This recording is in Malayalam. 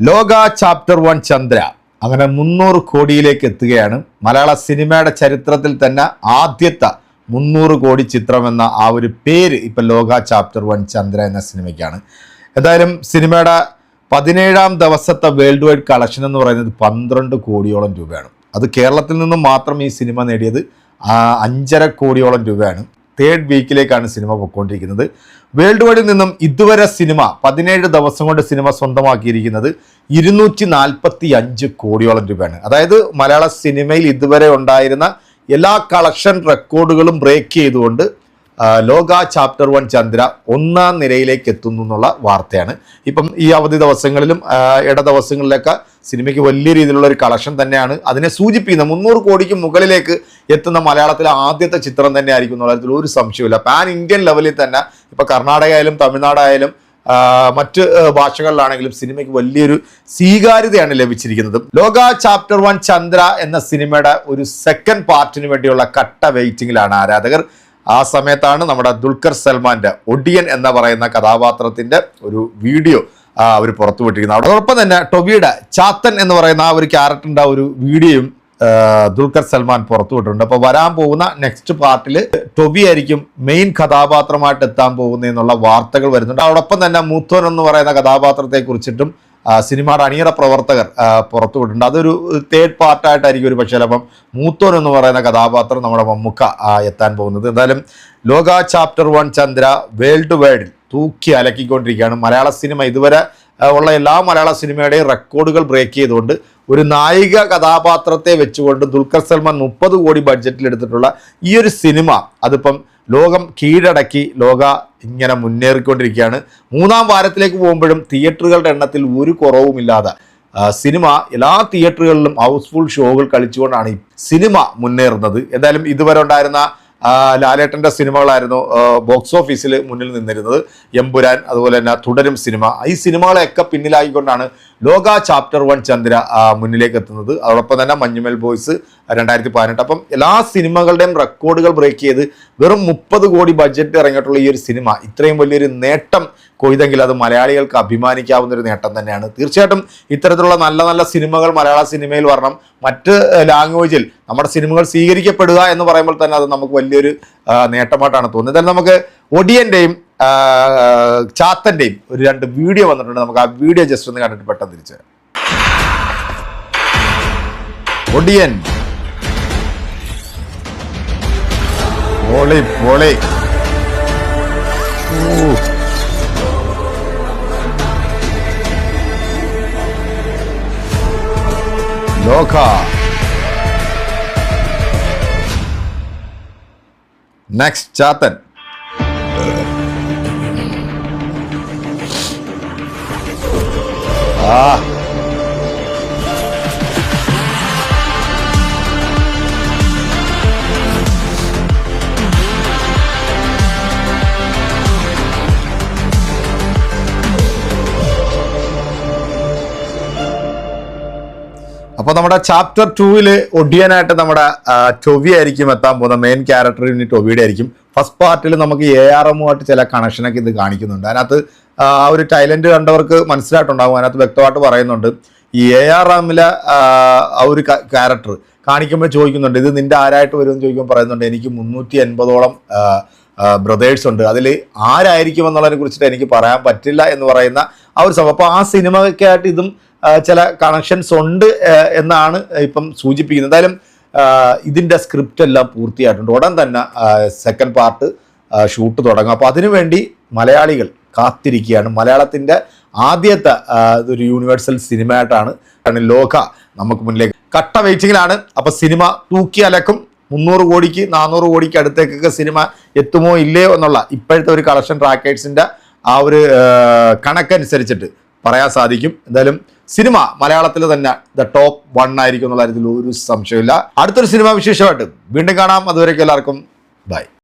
ലോക ചാപ്റ്റർ വൺ ചന്ദ്ര അങ്ങനെ മുന്നൂറ് കോടിയിലേക്ക് എത്തുകയാണ്. മലയാള സിനിമയുടെ ചരിത്രത്തിൽ തന്നെ ആദ്യത്തെ മുന്നൂറ് കോടി ചിത്രം എന്ന ആ ഒരു പേര് ഇപ്പൊ ലോക ചാപ്റ്റർ വൺ ചന്ദ്ര എന്ന സിനിമയ്ക്കാണ്. എന്തായാലും സിനിമയുടെ പതിനേഴാം ദിവസത്തെ വേൾഡ് വൈഡ് കളക്ഷൻ എന്ന് പറയുന്നത് പന്ത്രണ്ട് കോടിയോളം രൂപയാണ്. അത് കേരളത്തിൽ നിന്നും മാത്രം ഈ സിനിമ നേടിയത് അഞ്ചര കോടിയോളം രൂപയാണ്. തേർഡ് വീക്കിലേക്കാണ് സിനിമ പൊയ്ക്കൊണ്ടിരിക്കുന്നത് വേൾഡ് വൈഡിൽ നിന്നും ഇതുവരെ സിനിമ പതിനേഴ് ദിവസം കൊണ്ട് സിനിമ സ്വന്തമാക്കിയിരിക്കുന്നത് ഇരുന്നൂറ്റി നാൽപ്പത്തി അഞ്ച് കോടിയോളം രൂപയാണ്. അതായത് മലയാള സിനിമയിൽ ഇതുവരെ ഉണ്ടായിരുന്ന എല്ലാ കളക്ഷൻ റെക്കോർഡുകളും ബ്രേക്ക് ചെയ്തുകൊണ്ട് ലോക ചാപ്റ്റർ വൺ ചന്ദ്ര ഒന്നാം നിരയിലേക്ക് എത്തുന്നു എന്നുള്ള വാർത്തയാണ്. ഇപ്പം ഈ അവധി ദിവസങ്ങളിലും ഇട ദിവസങ്ങളിലൊക്കെ സിനിമയ്ക്ക് വലിയ രീതിയിലുള്ള ഒരു കളക്ഷൻ തന്നെയാണ്. അതിനെ സൂചിപ്പിക്കുന്ന മുന്നൂറ് കോടിക്ക് മുകളിലേക്ക് എത്തുന്ന മലയാളത്തിലെ ആദ്യത്തെ ചിത്രം തന്നെ ആയിരിക്കും എന്നുള്ള ഒരു സംശയമില്ല പാൻ ഇന്ത്യൻ ലെവലിൽ തന്നെ ഇപ്പം കർണാടക ആയാലും തമിഴ്നാടായാലും മറ്റ് ഭാഷകളിലാണെങ്കിലും സിനിമയ്ക്ക് വലിയൊരു സ്വീകാര്യതയാണ് ലഭിച്ചിരിക്കുന്നത്. ലോക ചാപ്റ്റർ വൺ ചന്ദ്ര എന്ന സിനിമയുടെ ഒരു സെക്കൻഡ് പാർട്ടിന് വേണ്ടിയുള്ള കട്ട വെയിറ്റിംഗിലാണ് ആരാധകർ. ആ സമയത്താണ് നമ്മുടെ ദുൽഖർ സൽമാന്റെ ഒഡിയൻ എന്ന് പറയുന്ന കഥാപാത്രത്തിന്റെ ഒരു വീഡിയോ അവർ പുറത്തുവിട്ടിരിക്കുന്നത്. അതോടൊപ്പം തന്നെ ടൊബിയുടെ ചാത്തൻ എന്ന് പറയുന്ന ആ ഒരു ക്യാരക്ടറിന്റെ ഒരു വീഡിയോയും ദുൽഖർ സൽമാൻ പുറത്തുവിട്ടിട്ടുണ്ട്. അപ്പോൾ വരാൻ പോകുന്ന നെക്സ്റ്റ് പാർട്ടിൽ ടൊബി ആയിരിക്കും മെയിൻ കഥാപാത്രമായിട്ട് എത്താൻ പോകുന്നതെന്നുള്ള വാർത്തകൾ വരുന്നുണ്ട്. അതോടൊപ്പം തന്നെ മൂത്തോൻ എന്ന് പറയുന്ന കഥാപാത്രത്തെ കുറിച്ചിട്ടും സിനിമയുടെ അണിയറ പ്രവർത്തകർ പുറത്തുവിട്ടുണ്ട് അതൊരു തേർഡ് പാർട്ടായിട്ടായിരിക്കും ഒരു പക്ഷേ ചിലപ്പം മൂത്തോൻ എന്ന് പറയുന്ന കഥാപാത്രം നമ്മുടെ മമ്മുക്ക എത്താൻ പോകുന്നത്. എന്തായാലും Loka chapter one Chandra world വൈഡിൽ തൂക്കി അലക്കിക്കൊണ്ടിരിക്കുകയാണ്. മലയാള സിനിമ ഇതുവരെ ഉള്ള എല്ലാ മലയാള സിനിമയുടെയും റെക്കോർഡുകൾ ബ്രേക്ക് ചെയ്തുകൊണ്ട് ഒരു നായിക കഥാപാത്രത്തെ വെച്ചുകൊണ്ട് ദുൽഖർ സൽമാൻ മുപ്പത് കോടി ബഡ്ജറ്റിൽ എടുത്തിട്ടുള്ള ഈ ഒരു സിനിമ അതിപ്പം ലോകം കീഴടക്കി ലോക ഇങ്ങനെ മുന്നേറിക്കൊണ്ടിരിക്കുകയാണ്. മൂന്നാം വാരത്തിലേക്ക് പോകുമ്പോഴും തിയേറ്ററുകളുടെ എണ്ണത്തിൽ ഒരു കുറവുമില്ലാതെ സിനിമ എല്ലാ തിയേറ്ററുകളിലും ഹൗസ്ഫുൾ ഷോകൾ കളിച്ചുകൊണ്ടാണ് സിനിമ മുന്നേറുന്നത്. എന്തായാലും ഇതുവരെ ഉണ്ടായിരുന്ന ലാലേട്ടന്റെ സിനിമകളായിരുന്നു ബോക്സ് ഓഫീസിൽ മുന്നിൽ നിന്നിരുന്നത്. എമ്പുരാൻ അതുപോലെ തന്നെ തുടരും സിനിമ. ഈ സിനിമകളെയൊക്കെ പിന്നിലാക്കിക്കൊണ്ടാണ് ലോക ചാപ്റ്റർ വൺ ചന്ദ്ര മുന്നിലേക്ക് എത്തുന്നത്. അതോടൊപ്പം തന്നെ മഞ്ഞുമൽ ബോയ്സ് രണ്ടായിരത്തി പതിനെട്ട്. അപ്പം എല്ലാ സിനിമകളുടെയും റെക്കോർഡുകൾ ബ്രേക്ക് ചെയ്ത് വെറും മുപ്പത് കോടി ബഡ്ജറ്റ് ഇറങ്ങിയിട്ടുള്ള ഈ ഒരു സിനിമ ഇത്രയും വലിയൊരു നേട്ടം കൊയ്തെങ്കിൽ അത് മലയാളികൾക്ക് അഭിമാനിക്കാവുന്ന ഒരു നേട്ടം തന്നെയാണ്. തീർച്ചയായിട്ടും ഇത്തരത്തിലുള്ള നല്ല നല്ല സിനിമകൾ മലയാള സിനിമയിൽ വരണം. മറ്റ് ലാംഗ്വേജിൽ നമ്മുടെ സിനിമകൾ സ്വീകരിക്കപ്പെടുക എന്ന് പറയുമ്പോൾ തന്നെ അത് നമുക്ക് വലിയൊരു നേട്ടമായിട്ടാണ് തോന്നുന്നത്. എന്തായാലും നമുക്ക് ഒടിയന്റെയും ചാത്തന്റെയും ഒരു രണ്ട് വീഡിയോ വന്നിട്ടുണ്ട്. നമുക്ക് ആ വീഡിയോ ജസ്റ്റ് ഒന്ന് കണ്ടിട്ട് പെട്ടെന്ന് തിരിച്ചു. ഒടിയൻ. പൊളി പൊളി. ലോക. നെക്സ്റ്റ് ചാത്തൻ അപ്പോൾ നമ്മുടെ ചാപ്റ്റർ ടൂവിൽ ഒടിയനായിട്ട് നമ്മുടെ ടൊവി ആയിരിക്കും എത്താൻ പോകുന്ന മെയിൻ ക്യാരക്ടർ ഇനി ടൊവിയുടെ ആയിരിക്കും. ഫസ്റ്റ് പാർട്ടിൽ നമുക്ക് എ ആർ എമ്മുമായിട്ട് ചില കണക്ഷനൊക്കെ ഇത് കാണിക്കുന്നുണ്ട്. അതിനകത്ത് ആ ഒരു ടൈലന്റ് കണ്ടവർക്ക് മനസ്സിലായിട്ടുണ്ടാകും അതിനകത്ത് വ്യക്തമായിട്ട് പറയുന്നുണ്ട്. ഈ എ ആർ എമ്മിലെ ആ ഒരു ക്യാരക്ടർ കാണിക്കുമ്പോൾ ചോദിക്കുന്നുണ്ട് ഇത് നിന്റെ ആരായിട്ട് വരുമെന്ന് ചോദിക്കുമ്പോൾ പറയുന്നുണ്ട് എനിക്ക് മുന്നൂറ്റി എൺപതോളം ബ്രദേഴ്സ് ഉണ്ട്. അതിൽ ആരായിരിക്കും എന്നുള്ളതിനെ കുറിച്ചിട്ട് എനിക്ക് പറയാൻ പറ്റില്ല എന്ന് പറയുന്ന ആ ഒരു സംഭവം. അപ്പോൾ ആ സിനിമയ്ക്കായിട്ട് ഇതും ചില കണക്ഷൻസ് ഉണ്ട് എന്നാണ് ഇപ്പം സൂചിപ്പിക്കുന്നത്. എന്തായാലും ഇതിന്റെ സ്ക്രിപ്റ്റ് എല്ലാം പൂർത്തിയായിട്ടുണ്ട്. ഉടൻ തന്നെ സെക്കൻഡ് പാർട്ട് ഷൂട്ട് തുടങ്ങും. അപ്പോൾ അതിനുവേണ്ടി മലയാളികൾ കാത്തിരിക്കുകയാണ്. മലയാളത്തിന്റെ ആദ്യത്തെ ഒരു യൂണിവേഴ്സൽ സിനിമയായിട്ടാണ് കാരണം ലോക നമുക്ക് മുന്നിലേക്ക് കട്ട വെയിറ്റിങ്ങിലാണ് അപ്പോൾ സിനിമ തൂക്കി അലക്കും. മുന്നൂറ് കോടിക്ക് നാനൂറ് കോടിക്ക് അടുത്തേക്കൊക്കെ സിനിമ എത്തുമോ ഇല്ലയോ എന്നുള്ള ഇപ്പോഴത്തെ ഒരു കളക്ഷൻ ട്രാക്കേഴ്സിന്റെ ആ ഒരു കണക്കനുസരിച്ചിട്ട് പറയാൻ സാധിക്കും. എന്തായാലും സിനിമ മലയാളത്തിൽ തന്നെ ദ ടോപ്പ് വൺ ആയിരിക്കും എന്നുള്ള കാര്യത്തിൽ ഒരു സംശയമില്ല അടുത്തൊരു സിനിമ വിശേഷമായിട്ട് വീണ്ടും കാണാം. അതുവരേക്കും എല്ലാവർക്കും ബൈ